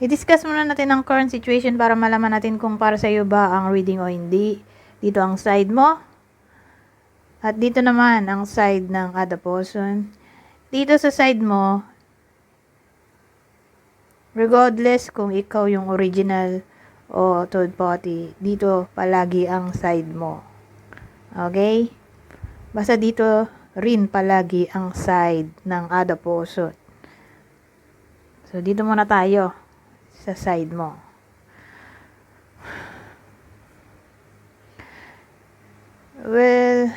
I-discuss muna natin ang current situation para malaman natin kung para sa iyo ba ang reading o hindi. Dito ang side mo. At dito naman ang side ng other person. Dito sa side mo, regardless kung ikaw yung original o third party, dito palagi ang side mo. Okay? Basta dito rin palagi ang side ng other person. So, dito muna tayo sa side mo. Well,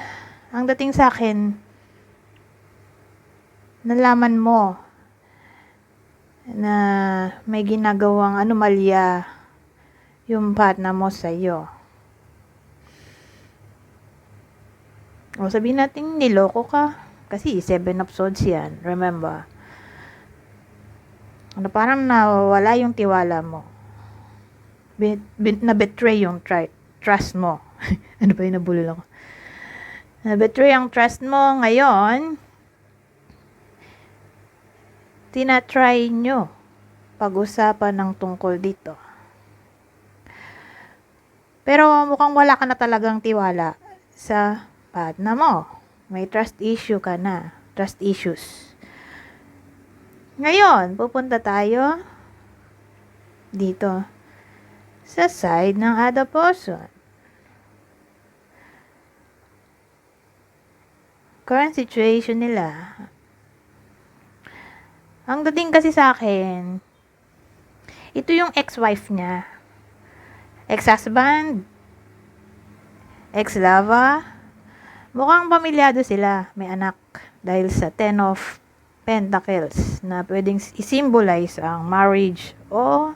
ang dating sa akin, nalaman mo na may ginagawang anomalya yung partner mo sa iyo. O sabihin natin niloko ka kasi 7 episodes yan, remember? Ano parang nawala yung tiwala mo. Na-betray yung try, trust mo. ano ba yung nabulol ako? Na-betray ang trust mo ngayon. Tinatry nyo pag-usapan ng tungkol dito. Pero mukhang wala ka na talagang tiwala sa partner mo. May trust issue ka na. Trust issues. Ngayon, pupunta tayo dito sa side ng person. Current situation nila. Ang dating kasi sa akin, ito yung ex-wife niya. Ex-husband, ex-lover, mukhang pamilyado sila, may anak. Dahil sa Ten of Pentacles na pwedeng i-symbolize ang marriage o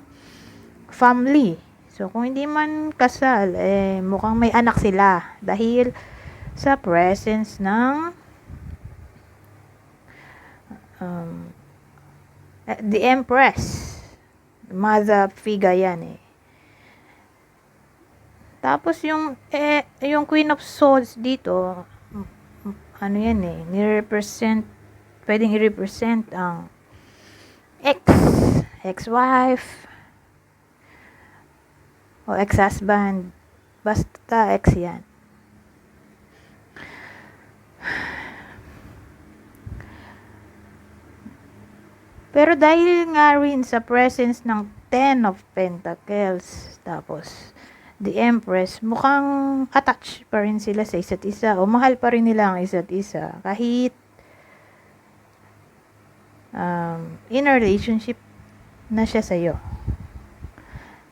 family. So, kung hindi man kasal, eh, mukhang may anak sila. Dahil sa presence ng um, eh, the Empress. Mother figure yan eh. Tapos yung eh, yung Queen of Swords dito, ano yan eh, ni-represent, pwedeng i-represent ang ex, ex-wife, o ex-husband. Basta ex yan. Pero dahil nga rin sa presence ng Ten of Pentacles, tapos the Empress, mukhang attached pa rin sila sa isa't isa o mahal pa rin nila ang isa't isa kahit um, in a relationship na siya sa'yo.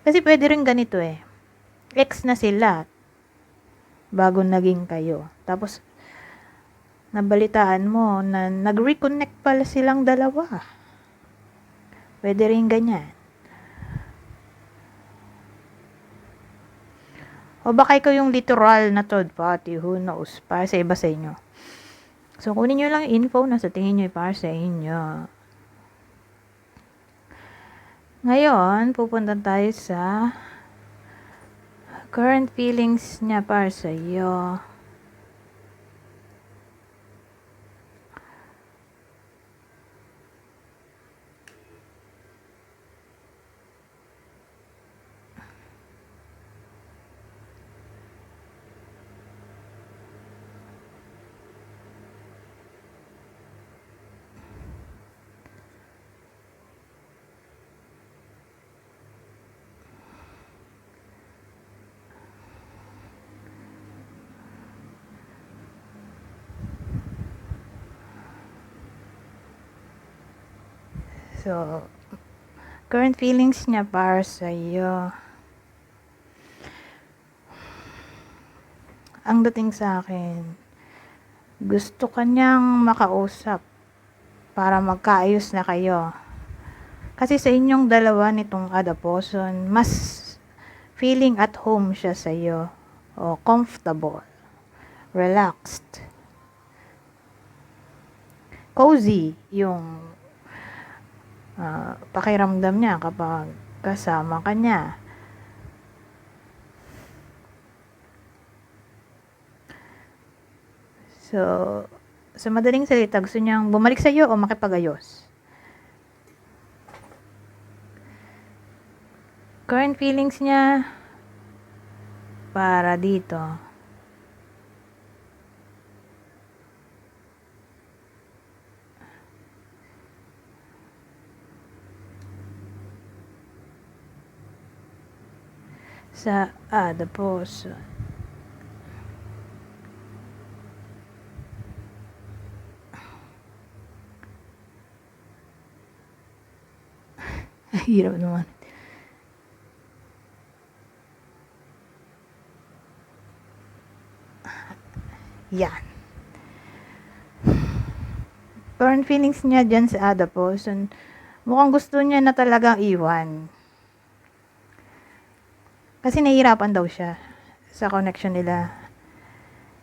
Kasi pwede rin ganito eh. Ex na sila bago naging kayo. Tapos, nabalitaan mo na nag-reconnect pala silang dalawa. Pwede rin ganyan. O baka ikaw yung literal na third party, who knows, para sa iba sa inyo. So, kunin nyo lang info na sa tingin nyo para sa inyo. Ngayon, pupunta tayo sa current feelings niya para sa iyo. So, current feelings niya para sa iyo. Ang dating sa akin, gusto kanyang makausap para magkaayos na kayo. Kasi sa inyong dalawa nitong adaposon, mas feeling at home siya sa iyo. O comfortable. Relaxed. Cozy yung uh, pakiramdam niya kapag kasama ka niya. So, sa madaling salita, gusto niyang bumalik sa iyo o makipagayos. current feelings niya para dito. Sa person. Hirap naman. Yan. Current feelings niya dyan sa other person. Mukhang gusto niya na talagang iwan. Kasi nahihirapan daw siya sa connection nila.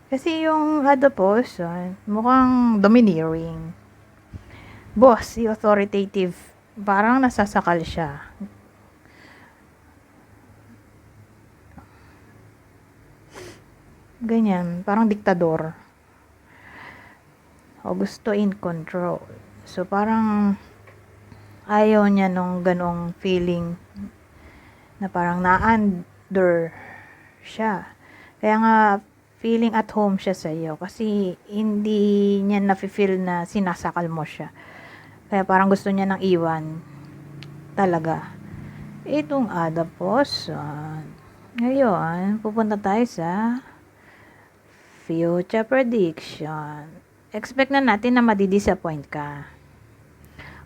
Kasi yung other person, mukhang domineering. Boss, authoritative. Parang nasasakal siya. Ganyan, parang diktador. O gusto in control. So, parang ayaw niya nung ganong feeling na parang na-under siya. Kaya nga, feeling at home siya sa iyo kasi hindi niya na-feel na sinasakal mo siya. Kaya parang gusto niya nang iwan. Talaga. Itong ada person. Ngayon, pupunta tayo sa future prediction. Expect na natin na madidisappoint ka.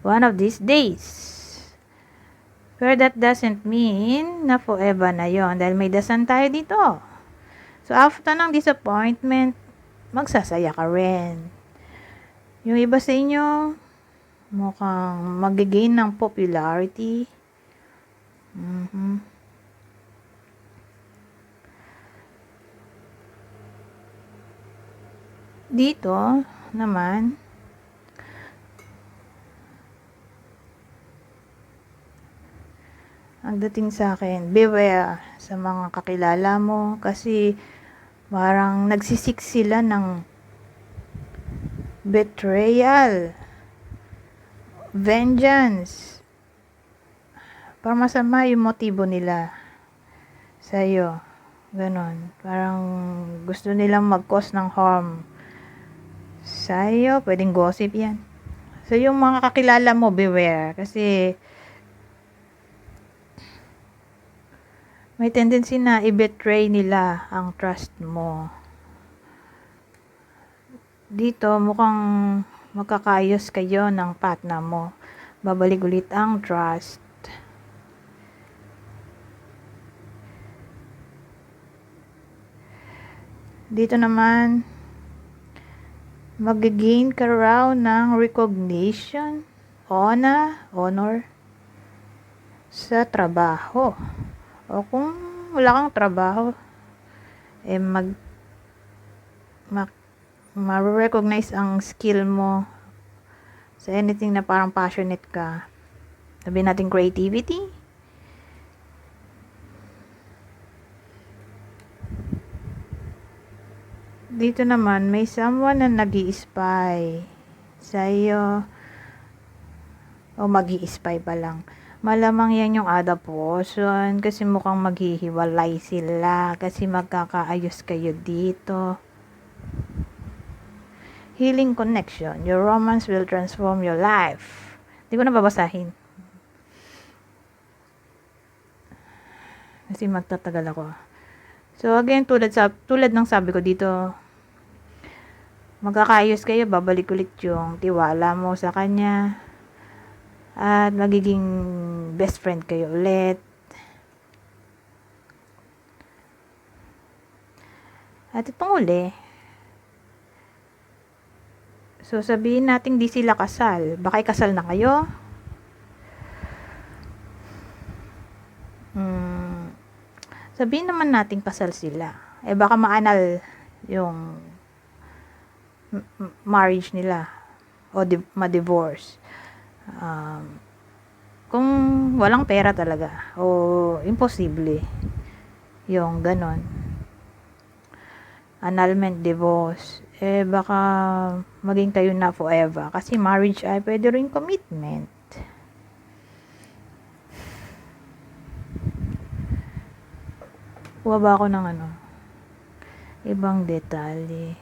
One of these days. Pero that doesn't mean na forever na yon dahil may dasan tayo dito. So, after ng disappointment, magsasaya ka rin. Yung iba sa inyo, mukhang magigain ng popularity. Mhm. Dito, naman, ang dating sa akin, beware sa mga kakilala mo kasi parang nagsisik sila ng betrayal, vengeance. Parang masama yung motibo nila sa iyo. Ganon. Parang gusto nilang mag-cause ng harm sa iyo. Pwedeng gossip yan. So, yung mga kakilala mo, beware. Kasi, may tendency na i-betray nila ang trust mo. Dito, mukhang magkakayos kayo ng partner mo. Babalik ulit ang trust. Dito naman, mag-gain ka raw ng recognition, honor, honor sa trabaho. O kung wala kang trabaho, eh mag ma, ma-recognize ang skill mo sa anything na parang passionate ka. Sabihin natin creativity. Dito naman, may someone na nag spy sa iyo o mag spy pa lang. Malamang yan yung person kasi mukhang maghihiwalay sila kasi magkakaayos kayo dito. Healing connection. Your romance will transform your life. Hindi ko na babasahin. Kasi magtatagal ako. So again, tulad, sa, tulad ng sabi ko dito, magkakaayos kayo, babalik ulit yung tiwala mo sa kanya. At magiging best friend kayo ulit. At itong uli, so sabihin natin di sila kasal. Baka kasal na kayo. Hmm, sabihin naman natin kasal sila. Eh baka maanal yung marriage nila o di- ma-divorce. Um, kung walang pera talaga o imposible yung ganon annulment divorce eh baka maging kayo na forever kasi marriage ay pwede rin commitment Kuha ba ako ng ano? Ibang detalye.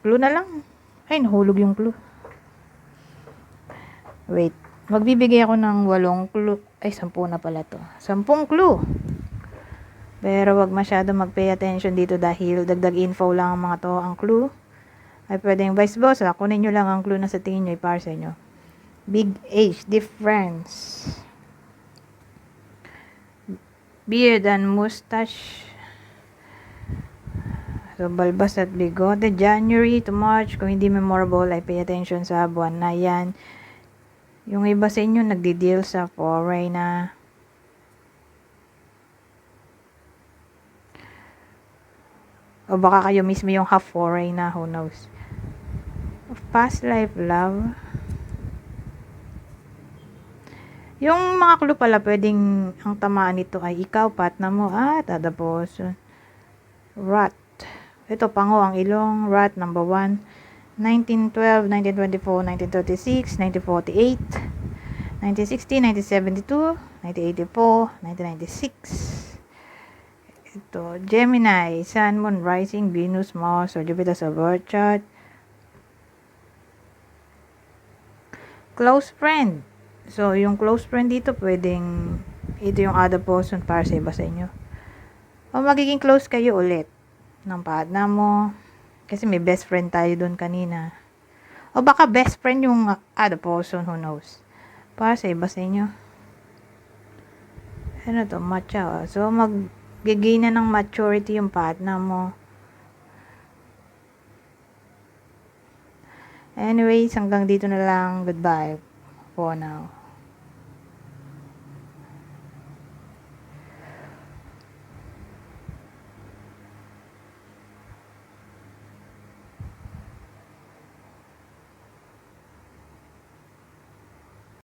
Clue na lang. Ay, nahulog yung clue. Wait. Magbibigay ako ng walong clue. Ay, sampu na pala to. Sampung clue. Pero wag masyado mag-pay attention dito dahil dagdag info lang ang mga to. Ang clue ay pwedeng vice versa. Kunin nyo lang ang clue na sa tingin nyo para sa inyo. Big age difference. Beard and mustache. Balbas at bigote. January to March. Kung hindi memorable, ay pay attention sa buwan na yan. Yung iba sa inyo, nagdi-deal sa foreign na. O baka kayo mismo yung half foreign na, who knows. Past life love. Yung mga clue pala, pwedeng ang tamaan nito ay ikaw, partner mo, at tapos rat. Ito, pango ang ilong, rat number 1. 1912, 1924, 1936, 1948, 1960, 1972, 1984, 1996. Ito, Gemini, Sun, Moon, Rising, Venus, Mars, or Jupiter sa birth chart. Close friend. So, yung close friend dito, pwedeng ito yung other person para sa iba sa inyo. O magiging close kayo ulit ng partner mo. Kasi may best friend tayo doon kanina. O baka best friend yung other person, who knows. Para sa iba sa inyo. Ano to, matcha. oh. So, mag-gain na ng maturity yung partner mo. Anyways, hanggang dito na lang. Goodbye for now.